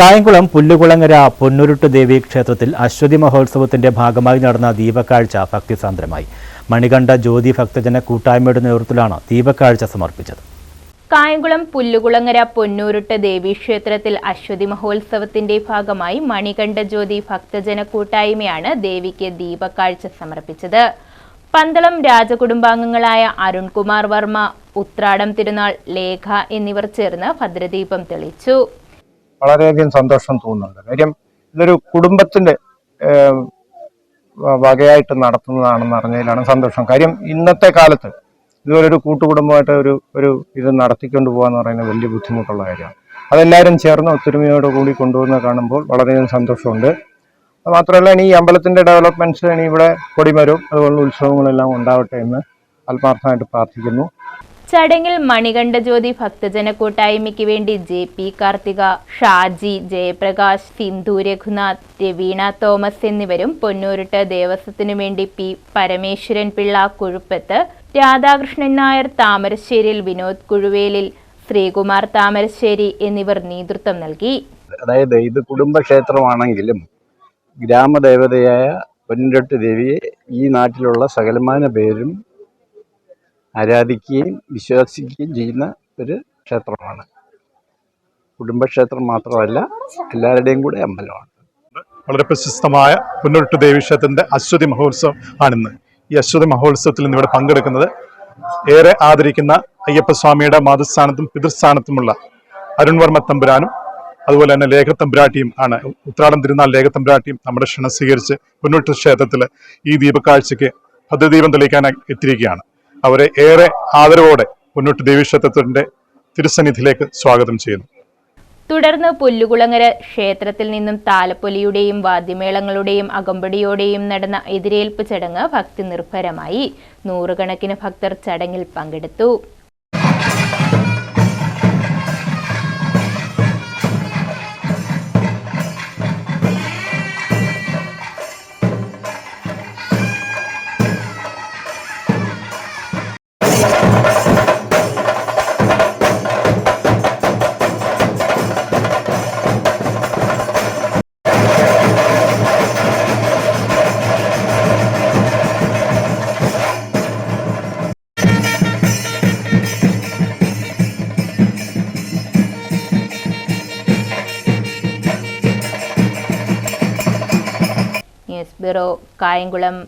കായംകുളം പുല്ലുകുളങ്ങര പൊന്നുരുട്ട് ദേവി ക്ഷേത്രത്തിൽ അശ്വതി മഹോത്സവത്തിന്റെ ഭാഗമായി നടന്ന ദീപക്കാഴ്ച ഭക്തിസാന്ദ്രമായി. മണികണ്ഠ ജ്യോതി ഭക്തജന കൂട്ടായ്മയുടെ നേതൃത്വത്തിലാണ് ദീപക്കാഴ്ച സമർപ്പിച്ചത്. കായംകുളം പുല്ലുകുളങ്ങര പൊന്നൂരുട്ട് ദേവീക്ഷേത്രത്തിൽ അശ്വതി മഹോത്സവത്തിന്റെ ഭാഗമായി മണികണ്ഠ ജ്യോതി ഭക്തജന കൂട്ടായ്മയാണ് ദേവിക്ക് ദീപക്കാഴ്ച സമർപ്പിച്ചത്. പന്തളം രാജകുടുംബാംഗങ്ങളായ അരുൺകുമാർ വർമ്മ ഉത്രാടം തിരുനാൾ ലേഖ എന്നിവർ ചേർന്ന് ഭദ്രദീപം തെളിച്ചു വളരെയധികം സന്തോഷം തോന്നുന്നുണ്ട്. കാര്യം ഇതൊരു കുടുംബത്തിന്റെ വകയായിട്ട് നടത്തുന്നതാണെന്ന് അറിഞ്ഞതിലാണ് സന്തോഷം. കാര്യം ഇന്നത്തെ കാലത്ത് ഇതുപോലൊരു കൂട്ടുകുടുംബമായിട്ട് ഒരു ഒരു ഇത് നടത്തിക്കൊണ്ട് പോകാന്ന് പറയുന്നത് വലിയ ബുദ്ധിമുട്ടുള്ള കാര്യമാണ്. അതെല്ലാവരും ചേർന്ന് ഒത്തൊരുമയോട് കൂടി കൊണ്ടുപോകുന്നത് കാണുമ്പോൾ വളരെയധികം സന്തോഷമുണ്ട്. മാത്രമല്ല ഇനി ഈ അമ്പലത്തിന്റെ ഡെവലപ്മെന്റ്സ് ഇനി ഇവിടെ കൊടിമരവും അതുപോലുള്ള ഉത്സവങ്ങളെല്ലാം ഉണ്ടാവട്ടെ എന്ന് ആത്മാർത്ഥമായിട്ട് പ്രാർത്ഥിക്കുന്നു. ചടങ്ങിൽ മണികണ്ഠ ജ്യോതി ഭക്തജന കൂട്ടായ്മയ്ക്ക് വേണ്ടി J P Karthika Shaji Jayaprakash Sindhu Raghunath Raveena Thomas എന്നിവരും പൊന്നൂരിട്ട് ദേവസ്വത്തിനു വേണ്ടി പി പരമേശ്വരൻ പിള്ള കുഴുപ്പത്ത് രാധാകൃഷ്ണൻ നായർ താമരശ്ശേരിയിൽ വിനോദ് കുഴുവേലിൽ ശ്രീകുമാർ താമരശ്ശേരി എന്നിവർ നേതൃത്വം നൽകി. അതായത് ഇത് കുടുംബക്ഷേത്രമാണെങ്കിലും ഗ്രാമദേവതയായ പൊന്നിരട്ട് ദേവിയെ ഈ നാട്ടിലുള്ള സകലമാന പേരും ആരാധിക്കുകയും വിശ്വസിക്കുകയും ചെയ്യുന്ന ഒരു ക്ഷേത്രമാണ്. കുടുംബക്ഷേത്രം മാത്രമല്ല എല്ലാവരുടെയും കൂടെ അമ്പലമാണ്. വളരെ പ്രശസ്തമായ പുന്നോട്ട് ദേവീക്ഷേത്രത്തിന്റെ അശ്വതി മഹോത്സവം ആണിന്ന്. ഈ അശ്വതി മഹോത്സവത്തിൽ നിന്ന് ഇവിടെ പങ്കെടുക്കുന്നത് ഏറെ ആദരിക്കുന്ന അയ്യപ്പസ്വാമിയുടെ മാതൃസ്ഥാനത്തും പിതൃസ്ഥാനത്തുമുള്ള അരുൺവർമ്മ തമ്പുരാനും അതുപോലെ തന്നെ ലേഖത്തമ്പുരാട്ടിയും ആണ്. ഉത്രാടം തിരുനാൾ ലേഖത്തമ്പുരാട്ടിയും നമ്മുടെ ക്ഷണം സ്വീകരിച്ച് പുന്നോട്ട് ക്ഷേത്രത്തിൽ ഈ ദീപക്കാഴ്ചയ്ക്ക് ഭദ്രദീപം തെളിയിക്കാനായി എത്തിയിരിക്കുകയാണ്. അവരെ ഏറെ ആദരവോടെ മുന്നോട്ട് ദേവീക്ഷേത്രത്തിന്റെ തിരുസന്നിധിയിലേക്ക് സ്വാഗതം ചെയ്യുന്നു. തുടർന്ന് പുല്ലുകുളങ്ങര ക്ഷേത്രത്തിൽ നിന്നും താലപ്പൊലിയുടെയും വാദ്യമേളങ്ങളുടെയും അകമ്പടിയോടെയും നടന്ന എതിരേൽപ്പ് ചടങ്ങ് ഭക്തി നിർഭരമായി നൂറുകണക്കിന് ഭക്തർ ചടങ്ങിൽ പങ്കെടുത്തു. News bureau Kayamkulam